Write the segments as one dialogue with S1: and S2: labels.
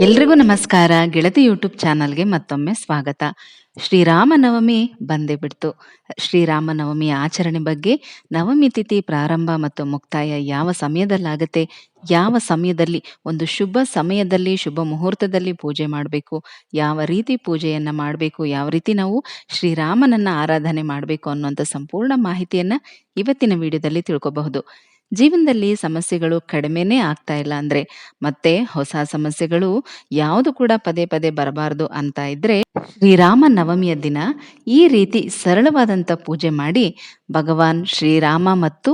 S1: ಎಲ್ರಿಗೂ ನಮಸ್ಕಾರ. ಗೆಳತಿ ಯೂಟ್ಯೂಬ್ ಚಾನಲ್ಗೆ ಮತ್ತೊಮ್ಮೆ ಸ್ವಾಗತ. ಶ್ರೀರಾಮನವಮಿ ಬಂದೇ ಬಿಡ್ತು. ಶ್ರೀರಾಮನವಮಿ ಆಚರಣೆ ಬಗ್ಗೆ ನವಮಿ ತಿಥಿ ಪ್ರಾರಂಭ ಮತ್ತು ಮುಕ್ತಾಯ ಯಾವ ಸಮಯದಲ್ಲಾಗತ್ತೆ? ಯಾವ ಸಮಯದಲ್ಲಿ, ಒಂದು ಶುಭ ಸಮಯದಲ್ಲಿ, ಶುಭ ಮುಹೂರ್ತದಲ್ಲಿ ಪೂಜೆ ಮಾಡಬೇಕು? ಯಾವ ರೀತಿ ಪೂಜೆಯನ್ನ ಮಾಡಬೇಕು? ಯಾವ ರೀತಿ ನಾವು ಶ್ರೀರಾಮನನ್ನ ಆರಾಧನೆ ಮಾಡಬೇಕು ಅನ್ನುವಂಥ ಸಂಪೂರ್ಣ ಮಾಹಿತಿಯನ್ನ ಇವತ್ತಿನ ವಿಡಿಯೋದಲ್ಲಿ ತಿಳ್ಕೊಬಹುದು. ಜೀವನದಲ್ಲಿ ಸಮಸ್ಯೆಗಳು ಕಡಿಮೆನೇ ಆಗ್ತಾ ಇಲ್ಲ ಅಂದ್ರೆ ಮತ್ತೆ ಹೊಸ ಸಮಸ್ಯೆಗಳು ಯಾವುದು ಕೂಡ ಪದೇ ಪದೇ ಬರಬಾರದು ಅಂತ ಇದ್ರೆ ಶ್ರೀರಾಮ ನವಮಿಯ ದಿನ ಈ ರೀತಿ ಸರಳವಾದಂತ ಪೂಜೆ ಮಾಡಿ ಭಗವಾನ್ ಶ್ರೀರಾಮ ಮತ್ತು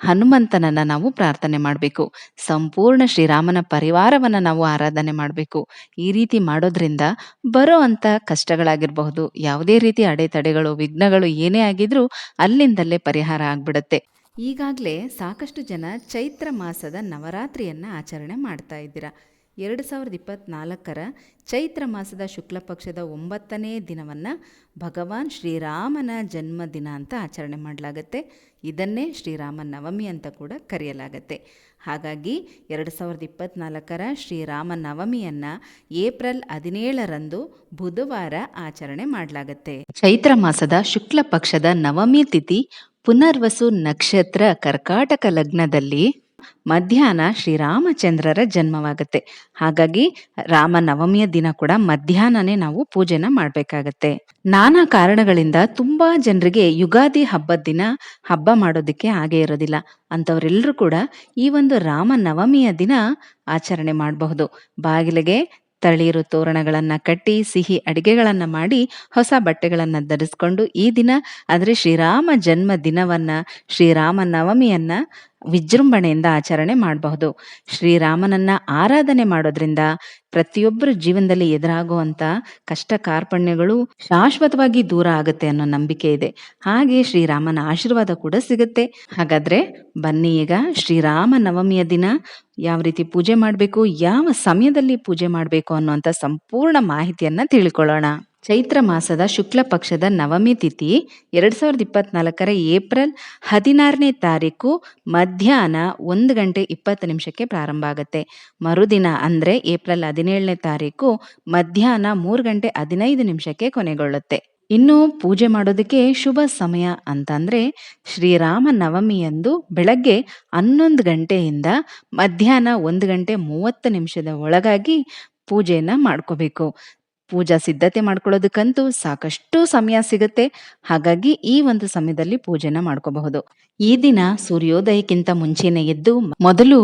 S1: ಹನುಮಂತನನ್ನ ನಾವು ಪ್ರಾರ್ಥನೆ ಮಾಡಬೇಕು. ಸಂಪೂರ್ಣ ಶ್ರೀರಾಮನ ಪರಿವಾರವನ್ನ ನಾವು ಆರಾಧನೆ ಮಾಡಬೇಕು. ಈ ರೀತಿ ಮಾಡೋದ್ರಿಂದ ಬರೋ ಅಂತ ಕಷ್ಟಗಳಾಗಿರಬಹುದು. ಯಾವುದೇ ರೀತಿ ಅಡೆತಡೆಗಳು, ವಿಘ್ನಗಳು ಏನೇ ಆಗಿದ್ರೂ ಅಲ್ಲಿಂದಲೇ ಪರಿಹಾರ ಆಗ್ಬಿಡತ್ತೆ. ಈಗಾಗಲೇ ಸಾಕಷ್ಟು ಜನ ಚೈತ್ರ ಮಾಸದ ನವರಾತ್ರಿಯನ್ನು ಆಚರಣೆ ಮಾಡ್ತಾ ಇದ್ದೀರಾ. ಎರಡು ಸಾವಿರದ ಇಪ್ಪತ್ತ್ನಾಲ್ಕರ ಚೈತ್ರ ಮಾಸದ ಶುಕ್ಲ ಪಕ್ಷದ ಒಂಬತ್ತನೇ ದಿನವನ್ನು ಭಗವಾನ್ ಶ್ರೀರಾಮನ ಜನ್ಮದಿನ ಅಂತ ಆಚರಣೆ ಮಾಡಲಾಗತ್ತೆ. ಇದನ್ನೇ ಶ್ರೀರಾಮ ನವಮಿ ಅಂತ ಕೂಡ ಕರೆಯಲಾಗತ್ತೆ. ಹಾಗಾಗಿ ಎರಡು ಸಾವಿರದ ಇಪ್ಪತ್ತ್ನಾಲ್ಕರ ಶ್ರೀರಾಮ ನವಮಿಯನ್ನು ಏಪ್ರಿಲ್ ಹದಿನೇಳರಂದು ಬುಧವಾರ ಆಚರಣೆ ಮಾಡಲಾಗತ್ತೆ. ಚೈತ್ರ ಮಾಸದ ಶುಕ್ಲ ಪಕ್ಷದ ನವಮಿ ತಿಥಿ ಪುನರ್ವಸು ನಕ್ಷತ್ರ ಕರ್ಕಾಟಕ ಲಗ್ನದಲ್ಲಿ ಮಧ್ಯಾಹ್ನ ಶ್ರೀರಾಮಚಂದ್ರರ ಜನ್ಮವಾಗುತ್ತೆ. ಹಾಗಾಗಿ ರಾಮ ನವಮಿಯ ದಿನ ಕೂಡ ಮಧ್ಯಾಹ್ನನೇ ನಾವು ಪೂಜೆನ ಮಾಡಬೇಕಾಗತ್ತೆ. ನಾನಾ ಕಾರಣಗಳಿಂದ ತುಂಬಾ ಜನರಿಗೆ ಯುಗಾದಿ ಹಬ್ಬದ ದಿನ ಹಬ್ಬ ಮಾಡೋದಕ್ಕೆ ಹಾಗೆ ಇರೋದಿಲ್ಲ. ಅಂಥವರೆಲ್ಲರೂ ಕೂಡ ಈ ಒಂದು ರಾಮ ನವಮಿಯ ದಿನ ಆಚರಣೆ ಮಾಡಬಹುದು. ಬಾಗಿಲಿಗೆ ತಳಿರು ತೋರಣಗಳನ್ನ ಕಟ್ಟಿ, ಸಿಹಿ ಅಡಿಗೆಗಳನ್ನ ಮಾಡಿ, ಹೊಸ ಬಟ್ಟೆಗಳನ್ನ ಧರಿಸ್ಕೊಂಡು ಈ ದಿನ, ಅಂದರೆ ಶ್ರೀರಾಮ ಜನ್ಮ ದಿನವನ್ನ, ಶ್ರೀರಾಮ ನವಮಿಯನ್ನ ವಿಜೃಂಭಣೆಯಿಂದ ಆಚರಣೆ ಮಾಡಬಹುದು. ಶ್ರೀರಾಮನನ್ನ ಆರಾಧನೆ ಮಾಡೋದ್ರಿಂದ ಪ್ರತಿಯೊಬ್ಬರ ಜೀವನದಲ್ಲಿ ಎದುರಾಗುವಂತ ಕಷ್ಟ ಕಾರ್ಪಣ್ಯಗಳು ಶಾಶ್ವತವಾಗಿ ದೂರ ಆಗುತ್ತೆ ಅನ್ನೋ ನಂಬಿಕೆ ಇದೆ. ಹಾಗೆ ಶ್ರೀರಾಮನ ಆಶೀರ್ವಾದ ಕೂಡ ಸಿಗುತ್ತೆ. ಹಾಗಾದ್ರೆ ಬನ್ನಿ ಈಗ ಶ್ರೀರಾಮ ನವಮಿಯ ದಿನ ಯಾವ ರೀತಿ ಪೂಜೆ ಮಾಡಬೇಕು, ಯಾವ ಸಮಯದಲ್ಲಿ ಪೂಜೆ ಮಾಡಬೇಕು ಅನ್ನುವಂಥ ಸಂಪೂರ್ಣ ಮಾಹಿತಿಯನ್ನ ತಿಳ್ಕೊಳ್ಳೋಣ. ಚೈತ್ರ ಮಾಸದ ಶುಕ್ಲ ಪಕ್ಷದ ನವಮಿ ತಿಥಿ ಎರಡು ಸಾವಿರದ ಇಪ್ಪತ್ನಾಲ್ಕರ ಏಪ್ರಿಲ್ ಹದಿನಾರನೇ ತಾರೀಕು ಮಧ್ಯಾಹ್ನ ಒಂದು ಗಂಟೆ ಇಪ್ಪತ್ತು ನಿಮಿಷಕ್ಕೆ ಪ್ರಾರಂಭ ಆಗುತ್ತೆ. ಮರುದಿನ ಅಂದ್ರೆ ಏಪ್ರಿಲ್ ಹದಿನೇಳನೇ ತಾರೀಕು ಮಧ್ಯಾಹ್ನ ಮೂರು ಗಂಟೆ ಹದಿನೈದು ನಿಮಿಷಕ್ಕೆ ಕೊನೆಗೊಳ್ಳುತ್ತೆ. ಇನ್ನು ಪೂಜೆ ಮಾಡೋದಕ್ಕೆ ಶುಭ ಸಮಯ ಅಂತಂದರೆ ಶ್ರೀರಾಮ ನವಮಿಯಂದು ಬೆಳಗ್ಗೆ ಹನ್ನೊಂದು ಗಂಟೆಯಿಂದ ಮಧ್ಯಾಹ್ನ ಒಂದು ಗಂಟೆ ಮೂವತ್ತು ನಿಮಿಷದ ಒಳಗಾಗಿ ಪೂಜೆಯನ್ನು ಮಾಡ್ಕೋಬೇಕು. ಪೂಜಾ ಸಿದ್ಧತೆ ಮಾಡ್ಕೊಳ್ಳೋದಕ್ಕಂತೂ ಸಾಕಷ್ಟು ಸಮಯ ಸಿಗುತ್ತೆ. ಹಾಗಾಗಿ ಈ ಒಂದು ಸಮಯದಲ್ಲಿ ಪೂಜೆನ ಮಾಡ್ಕೋಬಹುದು. ಈ ದಿನ ಸೂರ್ಯೋದಯಕ್ಕಿಂತ ಮುಂಚೆನೆ ಎದ್ದು ಮೊದಲು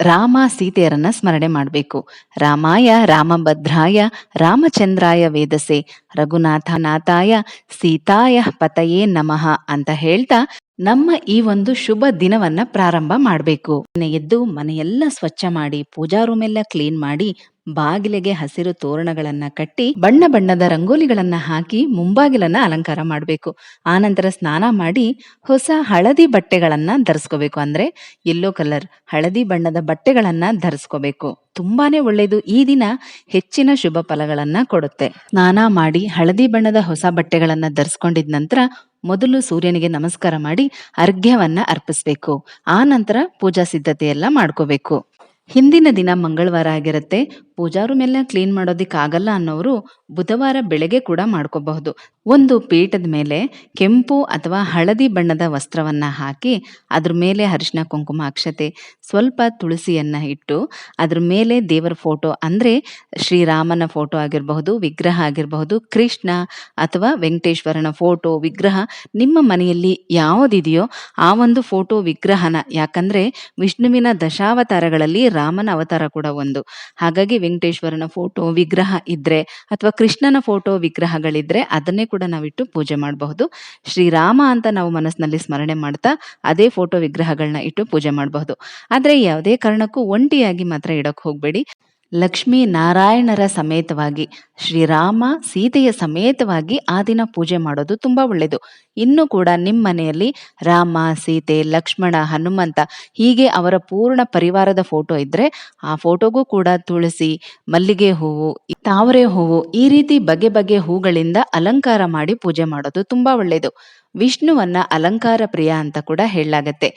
S1: ರಾಮ ಸೀತೆಯರನ್ನ ಸ್ಮರಣೆ ಮಾಡಬೇಕು. ರಾಮಾಯ, ರಾಮಭದ್ರಾಯ, ರಾಮಚಂದ್ರಾಯ ವೇದಸೆ ರಘುನಾಥ ನಾಥಾಯ ಸೀತಾಯ ಪತಯೇ ನಮಃ ಅಂತ ಹೇಳ್ತಾ ನಮ್ಮ ಈ ಒಂದು ಶುಭ ದಿನವನ್ನ ಪ್ರಾರಂಭ ಮಾಡಬೇಕು. ಎದ್ದು ಮನೆಯೆಲ್ಲ ಸ್ವಚ್ಛ ಮಾಡಿ, ಪೂಜಾ ರೂಮ್ ಎಲ್ಲ ಕ್ಲೀನ್ ಮಾಡಿ ಬಾಗಿಲಿಗೆ ಹಸಿರು ತೋರಣಗಳನ್ನ ಕಟ್ಟಿ ಬಣ್ಣ ಬಣ್ಣದ ರಂಗೋಲಿಗಳನ್ನ ಹಾಕಿ ಮುಂಬಾಗಿಲನ್ನ ಅಲಂಕಾರ ಮಾಡಬೇಕು. ಆನಂತರ ಸ್ನಾನ ಮಾಡಿ ಹೊಸ ಹಳದಿ ಬಟ್ಟೆಗಳನ್ನ ಧರಿಸ್ಕೋಬೇಕು. ಅಂದ್ರೆ ಯೆಲ್ಲೋ ಕಲರ್ ಹಳದಿ ಬಣ್ಣದ ಬಟ್ಟೆಗಳನ್ನ ಧರಿಸ್ಕೋಬೇಕು. ತುಂಬಾನೇ ಒಳ್ಳೆಯದು ಈ ದಿನ ಹೆಚ್ಚಿನ ಶುಭ ಫಲಗಳನ್ನ ಕೊಡುತ್ತೆ. ಸ್ನಾನ ಮಾಡಿ ಹಳದಿ ಬಣ್ಣದ ಹೊಸ ಬಟ್ಟೆಗಳನ್ನ ಧರಿಸ್ಕೊಂಡಿದ ನಂತರ ಮೊದಲು ಸೂರ್ಯನಿಗೆ ನಮಸ್ಕಾರ ಮಾಡಿ ಅರ್ಘ್ಯವನ್ನ ಅರ್ಪಿಸ್ಬೇಕು. ಆ ನಂತರ ಪೂಜಾ ಸಿದ್ಧತೆ ಎಲ್ಲ ಮಾಡ್ಕೋಬೇಕು. ಹಿಂದಿನ ದಿನ ಮಂಗಳವಾರ ಆಗಿರುತ್ತೆ. ಪೂಜಾ ರೂಮ್ ಎಲ್ಲ ಕ್ಲೀನ್ ಮಾಡೋದಿಕ್ಕೆ ಆಗಲ್ಲ ಅನ್ನೋರು ಬುಧವಾರ ಬೆಳಗ್ಗೆ ಕೂಡ ಮಾಡ್ಕೋಬಹುದು. ಒಂದು ಪೀಠದ ಮೇಲೆ ಕೆಂಪು ಅಥವಾ ಹಳದಿ ಬಣ್ಣದ ವಸ್ತ್ರವನ್ನ ಹಾಕಿ ಅದ್ರ ಮೇಲೆ ಅರಿಶಿನ, ಕುಂಕುಮ, ಅಕ್ಷತೆ, ಸ್ವಲ್ಪ ತುಳಸಿಯನ್ನು ಇಟ್ಟು ಅದ್ರ ಮೇಲೆ ದೇವರ ಫೋಟೋ ಅಂದ್ರೆ ಶ್ರೀರಾಮನ ಫೋಟೋ ಆಗಿರಬಹುದು, ವಿಗ್ರಹ ಆಗಿರಬಹುದು, ಕೃಷ್ಣ ಅಥವಾ ವೆಂಕಟೇಶ್ವರನ ಫೋಟೋ, ವಿಗ್ರಹ ನಿಮ್ಮ ಮನೆಯಲ್ಲಿ ಯಾವುದಿದೆಯೋ ಆ ಒಂದು ಫೋಟೋ ವಿಗ್ರಹನ. ಯಾಕಂದ್ರೆ ವಿಷ್ಣುವಿನ ದಶಾವತಾರಗಳಲ್ಲಿ ರಾಮನ ಅವತಾರ ಕೂಡ ಒಂದು. ಹಾಗಾಗಿ ವೆಂಕಟೇಶ್ವರನ ಫೋಟೋ ವಿಗ್ರಹ ಇದ್ದರೆ ಅಥವಾ ಕೃಷ್ಣನ ಫೋಟೋ ವಿಗ್ರಹಗಳಿದ್ರೆ ಅದನ್ನೇ ನಾವಿಟ್ಟು ಪೂಜೆ ಮಾಡಬಹುದು. ಶ್ರೀರಾಮ ಅಂತ ನಾವು ಮನಸ್ಸಿನಲ್ಲಿ ಸ್ಮರಣೆ ಮಾಡ್ತಾ ಅದೇ ಫೋಟೋ ವಿಗ್ರಹಗಳನ್ನ ಇಟ್ಟು ಪೂಜೆ ಮಾಡಬಹುದು. ಆದ್ರೆ ಯಾವುದೇ ಕಾರಣಕ್ಕೂ ಒಂಟಿಯಾಗಿ ಮಾತ್ರ ಇಡಕ್ ಹೋಗ್ಬೇಡಿ. ಲಕ್ಷ್ಮೀ ನಾರಾಯಣರ ಸಮೇತವಾಗಿ, ಶ್ರೀರಾಮ ಸೀತೆಯ ಸಮೇತವಾಗಿ ಆ ದಿನ ಪೂಜೆ ಮಾಡೋದು ತುಂಬಾ ಒಳ್ಳೆಯದು. ಇನ್ನು ಕೂಡ ನಿಮ್ಮ ಮನೆಯಲ್ಲಿ ರಾಮ, ಸೀತೆ, ಲಕ್ಷ್ಮಣ, ಹನುಮಂತ ಹೀಗೆ ಅವರ ಪೂರ್ಣ ಪರಿವಾರದ ಫೋಟೋ ಇದ್ರೆ ಆ ಫೋಟೋಗೂ ಕೂಡ ತುಳಸಿ, ಮಲ್ಲಿಗೆ ಹೂವು, ತಾವರೆ ಹೂವು ಈ ರೀತಿ ಬಗೆ ಬಗೆ ಹೂಗಳಿಂದ ಅಲಂಕಾರ ಮಾಡಿ ಪೂಜೆ ಮಾಡೋದು ತುಂಬಾ ಒಳ್ಳೆಯದು. ವಿಷ್ಣುವನ್ನ ಅಲಂಕಾರ ಪ್ರಿಯ ಅಂತ ಕೂಡ ಹೇಳಲಾಗತ್ತೆ.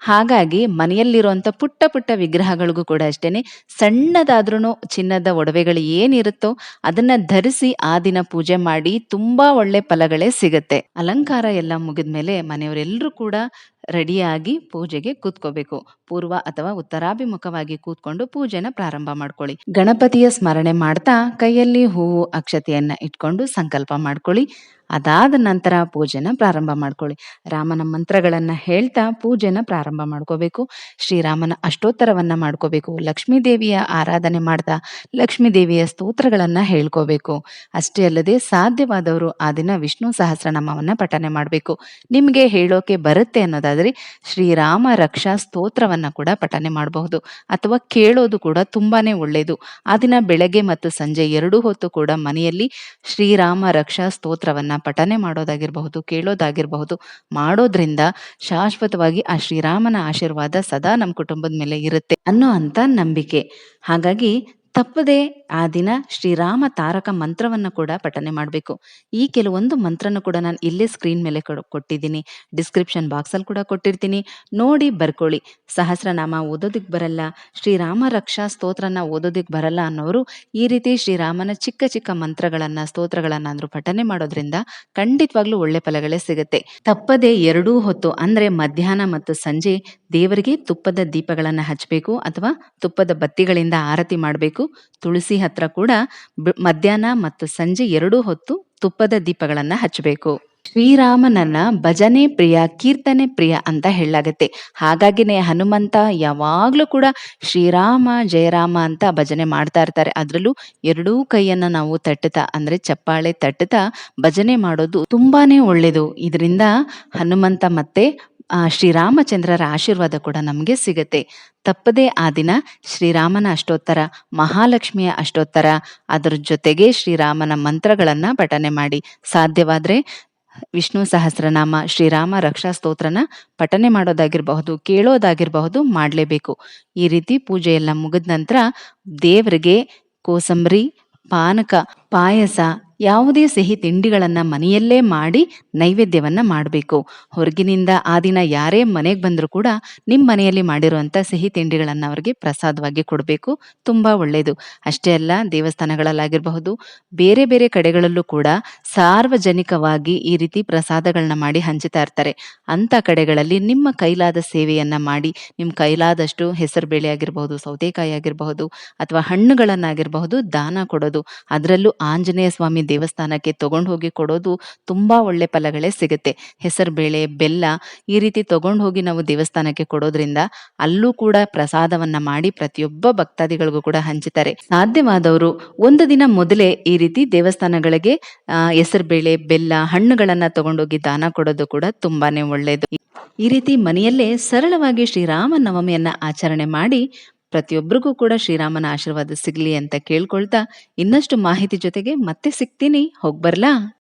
S1: ಹಾಗಾಗಿ ಮನೆಯಲ್ಲಿರುವಂಥ ಪುಟ್ಟ ಪುಟ್ಟ ವಿಗ್ರಹಗಳಿಗೂ ಕೂಡ ಅಷ್ಟೇನೆ ಸಣ್ಣದಾದ್ರೂ ಚಿನ್ನದ ಒಡವೆಗಳು ಏನಿರುತ್ತೋ ಅದನ್ನ ಧರಿಸಿ ಆ ದಿನ ಪೂಜೆ ಮಾಡಿ ತುಂಬಾ ಒಳ್ಳೆ ಫಲಗಳೇ ಸಿಗುತ್ತೆ. ಅಲಂಕಾರ ಎಲ್ಲ ಮುಗಿದ್ಮೇಲೆ ಮನೆಯವರೆಲ್ಲರೂ ಕೂಡ ರೆಡಿಯಾಗಿ ಪೂಜೆಗೆ ಕೂತ್ಕೋಬೇಕು. ಪೂರ್ವ ಅಥವಾ ಉತ್ತರಾಭಿಮುಖವಾಗಿ ಕೂತ್ಕೊಂಡು ಪೂಜೆನ ಪ್ರಾರಂಭ ಮಾಡ್ಕೊಳ್ಳಿ. ಗಣಪತಿಯ ಸ್ಮರಣೆ ಮಾಡ್ತಾ ಕೈಯಲ್ಲಿ ಹೂವು ಅಕ್ಷತೆಯನ್ನ ಇಟ್ಕೊಂಡು ಸಂಕಲ್ಪ ಮಾಡ್ಕೊಳ್ಳಿ. ಅದಾದ ನಂತರ ಪೂಜೆನ ಪ್ರಾರಂಭ ಮಾಡ್ಕೊಳ್ಳಿ. ರಾಮನ ಮಂತ್ರಗಳನ್ನ ಹೇಳ್ತಾ ಪೂಜೆನ ಪ್ರಾರಂಭ ಮಾಡ್ಕೋಬೇಕು. ಶ್ರೀರಾಮನ ಅಷ್ಟೋತ್ತರವನ್ನ ಮಾಡ್ಕೋಬೇಕು. ಲಕ್ಷ್ಮೀ ದೇವಿಯ ಆರಾಧನೆ ಮಾಡ್ತಾ ಲಕ್ಷ್ಮೀ ದೇವಿಯ ಸ್ತೋತ್ರಗಳನ್ನ ಹೇಳ್ಕೋಬೇಕು. ಅಷ್ಟೇ ಅಲ್ಲದೆ ಸಾಧ್ಯವಾದವರು ಆ ದಿನ ವಿಷ್ಣು ಸಹಸ್ರನಾಮವನ್ನ ಪಠನೆ ಮಾಡಬೇಕು. ನಿಮಗೆ ಹೇಳೋಕೆ ಬರುತ್ತೆ ಅನ್ನೋದಾದ್ರೆ ಶ್ರೀರಾಮ ರಕ್ಷಾ ಸ್ತೋತ್ರವನ್ನ ಕೂಡ ಪಠನೆ ಮಾಡಬಹುದು. ಅಥವಾ ಕೇಳೋದು ಕೂಡ ತುಂಬಾನೇ ಒಳ್ಳೆಯದು ಆ ದಿನ ಬೆಳಗ್ಗೆ ಮತ್ತು ಸಂಜೆ ಎರಡು ಹೊತ್ತು ಕೂಡ ಮನೆಯಲ್ಲಿ ಶ್ರೀರಾಮ ರಕ್ಷಾ ಸ್ತೋತ್ರವನ್ನ ಪಠನೆ ಮಾಡೋದಾಗಿರಬಹುದು, ಕೇಳೋದಾಗಿರಬಹುದು. ಮಾಡೋದ್ರಿಂದ ಶಾಶ್ವತವಾಗಿ ಆ ಶ್ರೀರಾಮನ ಆಶೀರ್ವಾದ ಸದಾ ನಮ್ಮ ಕುಟುಂಬದ ಮೇಲೆ ಇರುತ್ತೆ ಅನ್ನೋ ಅಂತ ನಂಬಿಕೆ. ಹಾಗಾಗಿ ತಪ್ಪದೆ ಆ ದಿನ ಶ್ರೀರಾಮ ತಾರಕ ಮಂತ್ರವನ್ನ ಕೂಡ ಪಠನೆ ಮಾಡಬೇಕು. ಈ ಕೆಲವೊಂದು ಮಂತ್ರನ ಕೂಡ ನಾನು ಇಲ್ಲೇ ಸ್ಕ್ರೀನ್ ಮೇಲೆ ಕೊಟ್ಟಿದ್ದೀನಿ. ಡಿಸ್ಕ್ರಿಪ್ಷನ್ ಬಾಕ್ಸಲ್ಲಿ ಕೂಡ ಕೊಟ್ಟಿರ್ತೀನಿ. ನೋಡಿ ಬರ್ಕೊಳ್ಳಿ. ಸಹಸ್ರನಾಮ ಓದೋದಕ್ಕೆ ಬರಲ್ಲ. ಶ್ರೀರಾಮ ರಕ್ಷಾ ಸ್ತೋತ್ರನ ಓದೋದಕ್ಕೆ ಬರಲ್ಲ ಅನ್ನೋರು ಈ ರೀತಿ ಶ್ರೀರಾಮನ ಚಿಕ್ಕ ಚಿಕ್ಕ ಮಂತ್ರಗಳನ್ನ, ಸ್ತೋತ್ರಗಳನ್ನಾದ್ರೂ ಪಠನೆ ಮಾಡೋದ್ರಿಂದ ಖಂಡಿತವಾಗ್ಲೂ ಒಳ್ಳೆ ಫಲಗಳೇ ಸಿಗುತ್ತೆ. ತಪ್ಪದೆ ಎರಡೂ ಹೊತ್ತು ಅಂದ್ರೆ ಮಧ್ಯಾಹ್ನ ಮತ್ತು ಸಂಜೆ ದೇವರಿಗೆ ತುಪ್ಪದ ದೀಪಗಳನ್ನ ಹಚ್ಚಬೇಕು ಅಥವಾ ತುಪ್ಪದ ಬತ್ತಿಗಳಿಂದ ಆರತಿ ಮಾಡಬೇಕು. ತುಳಸಿ ಹತ್ರ ಕೂಡ ಮಧ್ಯಾಹ್ನ ಮತ್ತು ಸಂಜೆ ಎರಡೂ ಹೊತ್ತು ತುಪ್ಪದ ದೀಪಗಳನ್ನು ಹಚ್ಚಬೇಕು ಶ್ರೀರಾಮನನ್ನ ಭಜನೆ ಪ್ರಿಯ, ಕೀರ್ತನೆ ಪ್ರಿಯ ಅಂತ ಹೇಳಲಾಗತ್ತೆ. ಹಾಗಾಗಿನೇ ಹನುಮಂತ ಯಾವಾಗ್ಲೂ ಕೂಡ ಶ್ರೀರಾಮ, ಜಯರಾಮ ಅಂತ ಭಜನೆ ಮಾಡ್ತಾ ಇರ್ತಾರೆ. ಅದ್ರಲ್ಲೂ ಎರಡೂ ಕೈಯನ್ನ ನಾವು ತಟ್ಟುತ್ತಾ, ಅಂದ್ರೆ ಚಪ್ಪಾಳೆ ತಟ್ಟುತ್ತಾ ಭಜನೆ ಮಾಡೋದು ತುಂಬಾನೇ ಒಳ್ಳೇದು. ಇದರಿಂದ ಹನುಮಂತ ಮತ್ತೆ ಆ, ಶ್ರೀರಾಮಚಂದ್ರರ ಆಶೀರ್ವಾದ ಕೂಡ ನಮಗೆ ಸಿಗುತ್ತೆ. ತಪ್ಪದೇ ಆ ದಿನ ಶ್ರೀರಾಮನ ಅಷ್ಟೋತ್ತರ ಮಹಾಲಕ್ಷ್ಮಿಯ ಅಷ್ಟೋತ್ತರ ಅದರ ಜೊತೆಗೆ ಶ್ರೀರಾಮನ ಮಂತ್ರಗಳನ್ನ ಪಠನೆ ಮಾಡಿ. ಸಾಧ್ಯವಾದ್ರೆ ವಿಷ್ಣು ಸಹಸ್ರನಾಮ ಶ್ರೀರಾಮ ರಕ್ಷಾ ಸ್ತೋತ್ರನ ಪಠನೆ ಮಾಡೋದಾಗಿರಬಹುದು ಕೇಳೋದಾಗಿರಬಹುದು ಮಾಡಲೇಬೇಕು. ಈ ರೀತಿ ಪೂಜೆ ಎಲ್ಲ ಮುಗಿದ ನಂತರ ದೇವರಿಗೆ ಕೋಸಂಬರಿ ಪಾನಕ ಪಾಯಸ ಯಾವುದೇ ಸಿಹಿ ತಿಂಡಿಗಳನ್ನು ಮನೆಯಲ್ಲೇ ಮಾಡಿ ನೈವೇದ್ಯವನ್ನ ಮಾಡಬೇಕು. ಹೊರಗಿನಿಂದ ಆ ದಿನ ಯಾರೇ ಮನೆಗೆ ಬಂದರೂ ಕೂಡ ನಿಮ್ಮ ಮನೆಯಲ್ಲಿ ಮಾಡಿರುವಂಥ ಸಿಹಿ ತಿಂಡಿಗಳನ್ನು ಅವರಿಗೆ ಪ್ರಸಾದವಾಗಿ ಕೊಡಬೇಕು. ತುಂಬಾ ಒಳ್ಳೆಯದು ಅಷ್ಟೇ ಅಲ್ಲ, ದೇವಸ್ಥಾನಗಳಲ್ಲಾಗಿರಬಹುದು, ಬೇರೆ ಬೇರೆ ಕಡೆಗಳಲ್ಲೂ ಕೂಡ ಸಾರ್ವಜನಿಕವಾಗಿ ಈ ರೀತಿ ಪ್ರಸಾದಗಳನ್ನ ಮಾಡಿ ಹಂಚುತ್ತಾ ಇರ್ತಾರೆ. ಅಂಥ ಕಡೆಗಳಲ್ಲಿ ನಿಮ್ಮ ಕೈಲಾದ ಸೇವೆಯನ್ನ ಮಾಡಿ ನಿಮ್ಮ ಕೈಲಾದಷ್ಟು ಹೆಸರುಬೇಳೆ ಆಗಿರಬಹುದು, ಸೌತೆಕಾಯಿ ಆಗಿರಬಹುದು, ಅಥವಾ ಹಣ್ಣುಗಳನ್ನಾಗಿರಬಹುದು, ದಾನ ಕೊಡೋದು. ಅದರಲ್ಲೂ ಆಂಜನೇಯ ಸ್ವಾಮಿ ದೇವಸ್ಥಾನಕ್ಕೆ ತಗೊಂಡು ಹೋಗಿ ಕೊಡೋದು ತುಂಬಾ ಒಳ್ಳೆ ಫಲಗಳೇ ಸಿಗುತ್ತೆ. ಹೆಸರುಬೇಳೆ ಬೆಲ್ಲ ಈ ರೀತಿ ತಗೊಂಡು ಹೋಗಿ ನಾವು ದೇವಸ್ಥಾನಕ್ಕೆ ಕೊಡೋದ್ರಿಂದ ಅಲ್ಲೂ ಕೂಡ ಪ್ರಸಾದವನ್ನ ಮಾಡಿ ಪ್ರತಿಯೊಬ್ಬ ಭಕ್ತಾದಿಗಳಿಗೂ ಕೂಡ ಹಂಚುತ್ತಾರೆ ಸಾಧ್ಯವಾದವರು ಒಂದು ದಿನ ಮೊದಲೇ ಈ ರೀತಿ ದೇವಸ್ಥಾನಗಳಿಗೆ ಹೆಸರು ಹೆಸರುಬೇಳೆ ಬೆಲ್ಲ, ಹಣ್ಣುಗಳನ್ನ ತಗೊಂಡೋಗಿ ದಾನ ಕೊಡೋದು ಕೂಡ ತುಂಬಾನೇ ಒಳ್ಳೆಯದು ಈ ರೀತಿ ಮನೆಯಲ್ಲೇ ಸರಳವಾಗಿ ಶ್ರೀರಾಮ ನವಮಿಯನ್ನ ಆಚರಣೆ ಮಾಡಿ ಪ್ರತಿಯೊಬ್ಬರಿಗೂ ಕೂಡ ಶ್ರೀರಾಮನ ಆಶೀರ್ವಾದ ಸಿಗಲಿ ಅಂತ ಕೇಳ್ಕೊಳ್ತಾ ಇನ್ನಷ್ಟು ಮಾಹಿತಿ ಜೊತೆಗೆ ಮತ್ತೆ ಸಿಗ್ತೀನಿ. ಹೋಗ್ಬರ್ಲಾ?